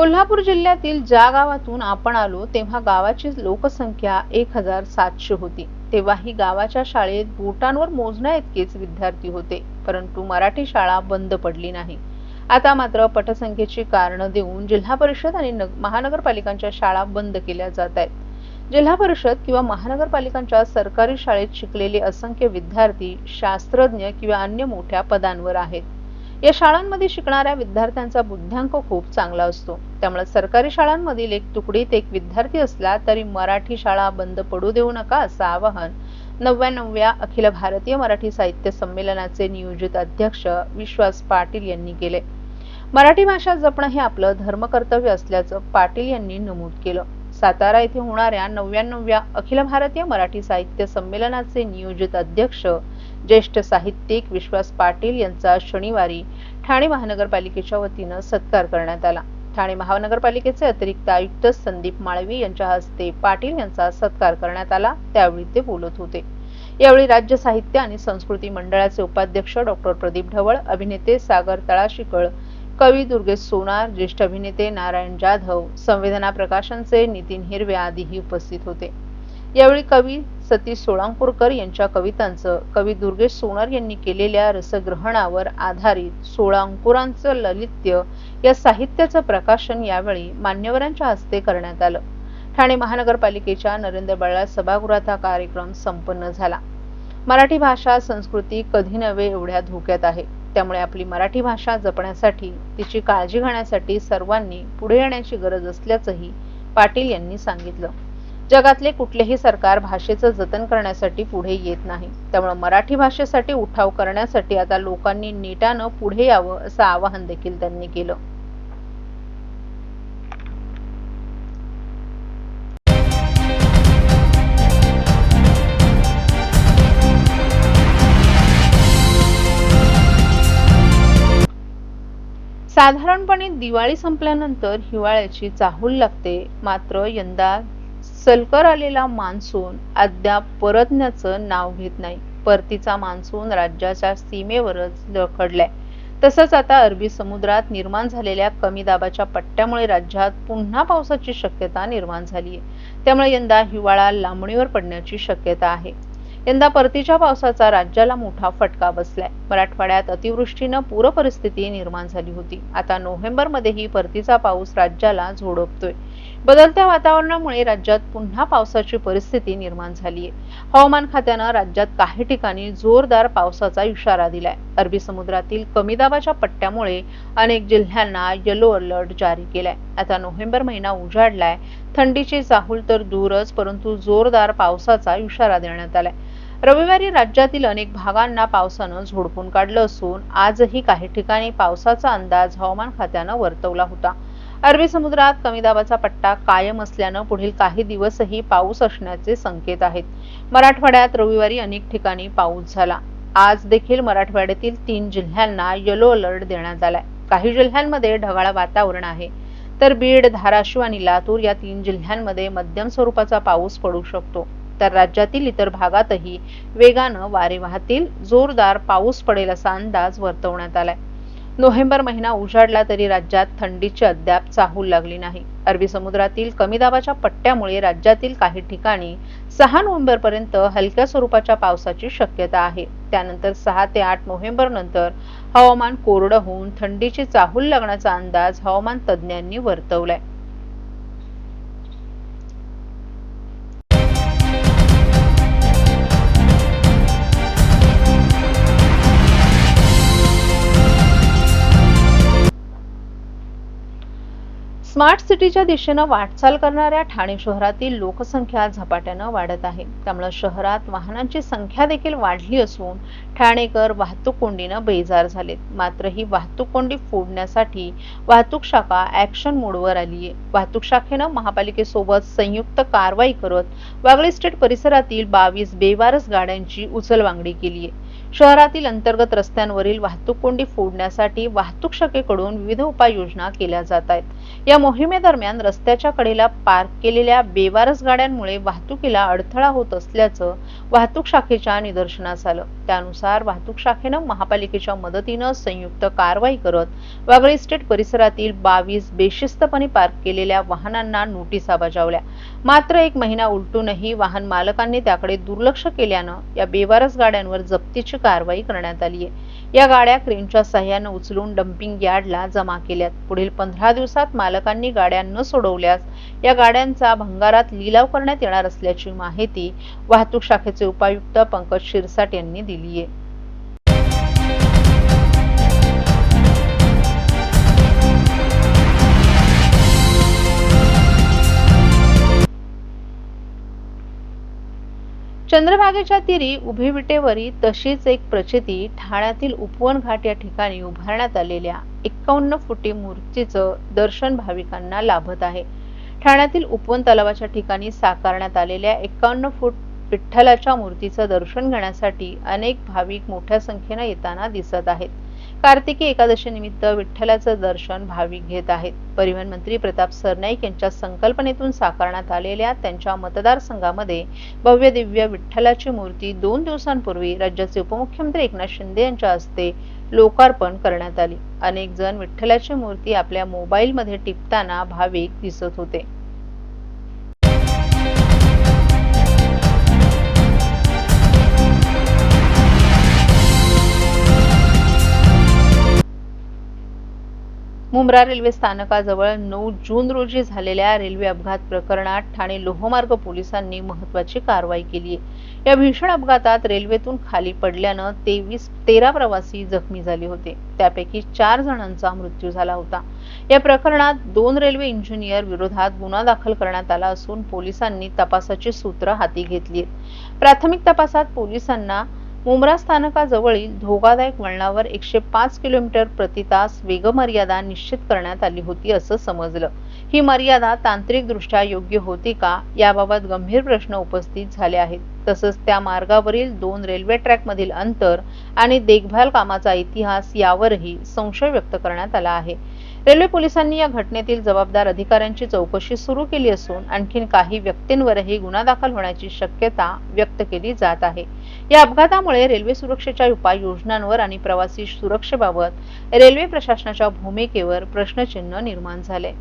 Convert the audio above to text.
कोल्हापूर जिल्ह्यातील ज्या गावातून आपण आलो तेव्हा गावाची लोकसंख्या एक हजार सातशे होती. तेव्हाही गावाच्या शाळेत बोटांवर मोजण्या इतकेच विद्यार्थी होते परंतु मराठी शाळा बंद पडली नाही. आता मात्र पटसंख्येची कारणं देऊन जिल्हा परिषद आणि नग- महानगरपालिकांच्या शाळा बंद केल्या जात आहेत. जिल्हा परिषद किंवा महानगरपालिकांच्या सरकारी शाळेत शिकलेले असंख्य विद्यार्थी शास्त्रज्ञ किंवा अन्य मोठ्या पदांवर आहेत. या शाळांमध्ये शिकणाऱ्या विद्यार्थ्यांचा बुद्ध्यांक खूप चांगला असतो. त्यामुळे सरकारी शाळांमधील एक तुकडीत एक विद्यार्थी असला तरी मराठी शाळा बंद पडू देऊ नका असं आवाहन नव्याण्णव्या अखिल भारतीय मराठी साहित्य संमेलनाचे नियोजित अध्यक्ष विश्वास पाटील यांनी केले. मराठी भाषा जपणं हे आपलं धर्मकर्तव्य असल्याचं पाटील यांनी नमूद केलं. सातारा येथे होणाऱ्या नव्याण्णव्या अखिल भारतीय मराठी साहित्य संमेलनाचे नियोजित अध्यक्ष ज्येष्ठ साहित्यिक विश्वास पाटील यांचा शनिवारी ठाणे महानगरपालिकेच्या वतीनं सत्कार करण्यात आला. ठाणे महानगरपालिकेचे अतिरिक्त आयुक्त संदीप माळवी यांच्या हस्ते पाटील यांचा सत्कार करण्यात आला. त्यावेळी ते बोलत होते. यावेळी राज्य साहित्य आणि संस्कृती मंडळाचे उपाध्यक्ष डॉक्टर प्रदीप ढवळ अभिनेते सागर तळाशिकळ कवी दुर्गेश सोनार ज्येष्ठ अभिनेते नारायण जाधव संवेदना प्रकाशनचे नितीन हिरवे आदीही उपस्थित होते. यावेळी कवी सतीश सोळांपूरकर यांच्या कवितांचं कवी दुर्गेश सोनार यांनी केलेल्या रसग्रहणावर आधारित सोळांकुरांचं ललित्य या साहित्याचं प्रकाशन यावेळी मान्यवरांच्या हस्ते करण्यात आलं. ठाणे महानगरपालिकेच्या नरेंद्र बळाळ सभागृहात हा कार्यक्रम संपन्न झाला. मराठी भाषा संस्कृती कधी नव्हे एवढ्या धोक्यात आहे. त्यामुळे आपली मराठी भाषा जपण्यासाठी तिची काळजी घेण्यासाठी सर्वांनी पुढे येण्याची गरज असल्याचंही पाटील यांनी सांगितलं. जगातले कुठलेही सरकार भाषेचं जतन करण्यासाठी पुढे येत नाही. त्यामुळे मराठी भाषेसाठी उठाव करण्यासाठी आता लोकांनी नीटानं पुढे यावं असं आवाहन देखील त्यांनी केलं. साधारणपणे दिवाळी संपल्यानंतर हिवाळ्याची चाहूल लागते. मात्र यंदा सलकर आलेला मान्सून अद्याप परतण्याचं नाव घेत नाही. परतीचा मान्सून राज्याच्या सीमेवरच रखडलाय तसंच आता अरबी समुद्रात निर्माण झालेल्या कमी दाबाच्या पट्ट्यामुळे राज्यात पुन्हा पावसाची शक्यता निर्माण झाली आहे त्यामुळे यंदा हिवाळा लांबणीवर पडण्याची शक्यता आहे. यंदा परतीच्या पावसाचा राज्याला मोठा फटका बसलाय. मराठवाड्यात अतिवृष्टीनं पूर परिस्थिती निर्माण झाली होती. आता नोव्हेंबर मध्येही परतीचा पाऊस राज्याला झोडपतोय. बदलत्या वातावरणामुळे राज्यात पुन्हा पावसाची परिस्थिती निर्माण झाली आहे हवामान खात्यानं राज्यात काही ठिकाणी जोरदार पावसाचा इशारा दिलाय. अरबी समुद्रातील कमी दाबाच्या पट्ट्यामुळे अनेक जिल्ह्यांना येलो अलर्ट जारी केलाय. आता नोव्हेंबर महिना उजाडलाय. थंडीची चाहूल तर दूरच परंतु जोरदार पावसाचा इशारा देण्यात आलाय. रविवारी राज्यातील अनेक भागांना पावसानं झोडपून काढलं असून आजही काही ठिकाणी पावसाचा अंदाज हवामान खात्यानं वर्तवला होता. अरबी समुद्रात कमी दाबाचा पट्टा कायम असल्यानं पुढील काही दिवसही पाऊस असण्याचे संकेत आहेत. मराठवाड्यात रविवारी अनेक ठिकाणी पाऊस झाला. आज देखील मराठवाड्यातील तीन जिल्ह्यांना येलो अलर्ट देण्यात आलाय. काही जिल्ह्यांमध्ये ढगाळ वातावरण आहे. तर बीड धाराशिव आणि लातूर या तीन जिल्ह्यांमध्ये मध्यम स्वरूपाचा पाऊस पडू शकतो. तर राज्यातील इतर भागातही वेगानं वारे वाहतील. जोरदार पाऊस पडेल असा अंदाज वर्तवण्यात आलाय. नोव्हेंबर महिना उजाडला तरी राज्यात थंडीची अद्याप चाहूल लागली नाही. अरबी समुद्रातील कमी दाबाच्या पट्ट्यामुळे राज्यातील काही ठिकाणी सहा नोव्हेंबर पर्यंत हलक्या स्वरूपाच्या पावसाची शक्यता आहे. त्यानंतर सहा ते आठ नोव्हेंबर नंतर हवामान कोरडं होऊन थंडीची चाहूल लागण्याचा अंदाज हवामान तज्ज्ञांनी वर्तवलाय. स्मार्ट सिटीच्या दिशेनं वाटचाल करणाऱ्या ठाणे शहरातील लोकसंख्या झपाट्यानं वाढत आहे. त्यामुळे शहरात वाहनांची संख्या देखील वाढली असून ठाणेकर वाहतूक कोंडीनं बेजार झालेत. मात्र ही वाहतूक कोंडी फोडण्यासाठी वाहतूक शाखा ऍक्शन मोडवर आली आहे वाहतूक शाखेनं महापालिकेसोबत संयुक्त कारवाई करत वागळे स्टेट परिसरातील बावीस बेवारस गाड्यांची उचलवांगडी केली आहे शहरातील अंतर्गत रस्त्यांवरील वाहतूक कोंडी फोडण्यासाठी वाहतूक शाखेकडून विविध उपाययोजना केल्या जात आहेत. या मोहिमेदरम्यान रस्त्याच्या कडेला पार्क केलेल्या बेवारस गाड्यांमुळे वाहतुकीला अडथळा होत असल्याचं वाहतूक शाखेच्या निदर्शनास आलं. त्यानुसार वाहतूक शाखेनं महापालिकेच्या मदतीनं संयुक्त कारवाई करत वागळे इस्टेट परिसरातील बावीस बेशिस्तपणे पार्क केलेल्या वाहनांना नोटिसा बजावल्या. मात्र एक महिना उलटूनही वाहन मालकांनी त्याकडे दुर्लक्ष केल्यानं या बेवारस गाड्यांवर जप्तीची कारवाई करण्यात आली आहे. या गाड्या क्रेनच्या सहाय्यानं उचलून डम्पिंग यार्डला जमा केल्यात. पुढील पंधरा दिवसात मालकांनी गाड्या न सोडवल्यास या गाड्यांचा भंगारात लिलाव करण्यात येणार असल्याची माहिती वाहतूक शाखेचे उपायुक्त पंकज शिरसाट यांनी दिली आहे. चंद्रभागेच्या तीरी उभी विटेवरी तशीच एक प्रचिती ठाण्यातील उपवन घाट या ठिकाणी उभारण्यात आलेल्या एक्कावन्न फुटी मूर्तीचं दर्शन भाविकांना लाभत आहे. ठाण्यातील उपवन तलावाच्या ठिकाणी साकारण्यात आलेल्या एक्कावन्न फूट विठ्ठलाच्या मूर्तीचं दर्शन घेण्यासाठी अनेक भाविक मोठ्या संख्येनं येताना दिसत आहेत. कार्तिकी एकादशी निमित्त विठ्ठलाचं दर्शन भाविक घेत आहेत. परिवहन मंत्री प्रताप सरनाईक यांच्या संकल्पनेतून साकारण्यात आलेल्या त्यांच्या मतदारसंघामध्ये भव्य दिव्य विठ्ठलाची मूर्ती दोन दिवसांपूर्वी राज्याचे उपमुख्यमंत्री एकनाथ शिंदे यांच्या हस्ते लोकार्पण करण्यात आली. अनेक जण विठ्ठलाची मूर्ती आपल्या मोबाईलमध्ये टिपताना भाविक दिसत होते. मुंब्रा रेल्वे स्थानकाजवळ नऊ जून रोजी झालेल्या रेल्वे अपघात प्रकरणात ठाणे लोहमार्ग पोलिसांनी महत्वाची कारवाई केली आहे. या भीषण अपघातात रेल्वेतून खाली पडल्यानं तेवीस तेरा प्रवासी जखमी झाले होते. त्यापैकी चार जणांचा मृत्यू झाला होता. या प्रकरणात दोन रेल्वे इंजिनियर विरोधात गुन्हा दाखल करण्यात आला असून पोलिसांनी तपासाची सूत्र हाती घेतली प्राथमिक तपासात पोलिसांना मुंब्रा स्थानकाजवळील धोकादायक वळणावर एकशे पाच किलोमीटर प्रति तास वेगमर्यादा निश्चित करण्यात आली होती असं समजलं. ही मर्यादा तांत्रिकदृष्ट्या योग्य होती का याबाबत गंभीर प्रश्न उपस्थित झाले आहेत. तसंच त्या मार्गावरील दोन रेल्वे ट्रॅकमधील अंतर आणि देखभाल कामाचा इतिहास यावरही संशय व्यक्त करण्यात आला आहे. रेल्वे पोलिसांनी या घटनेतील जबाबदार अधिकाऱ्यांची चौकशी सुरू केली असून आणखीन काही व्यक्तींवरही गुन्हा दाखल होण्याची शक्यता व्यक्त केली जात आहे. या अपघातामुळे रेल्वे सुरक्षेच्या उपाययोजनांवर आणि प्रवासी सुरक्षेबाबत रेल्वे प्रशासनाच्या भूमिकेवर प्रश्नचिन्ह निर्माण झाले.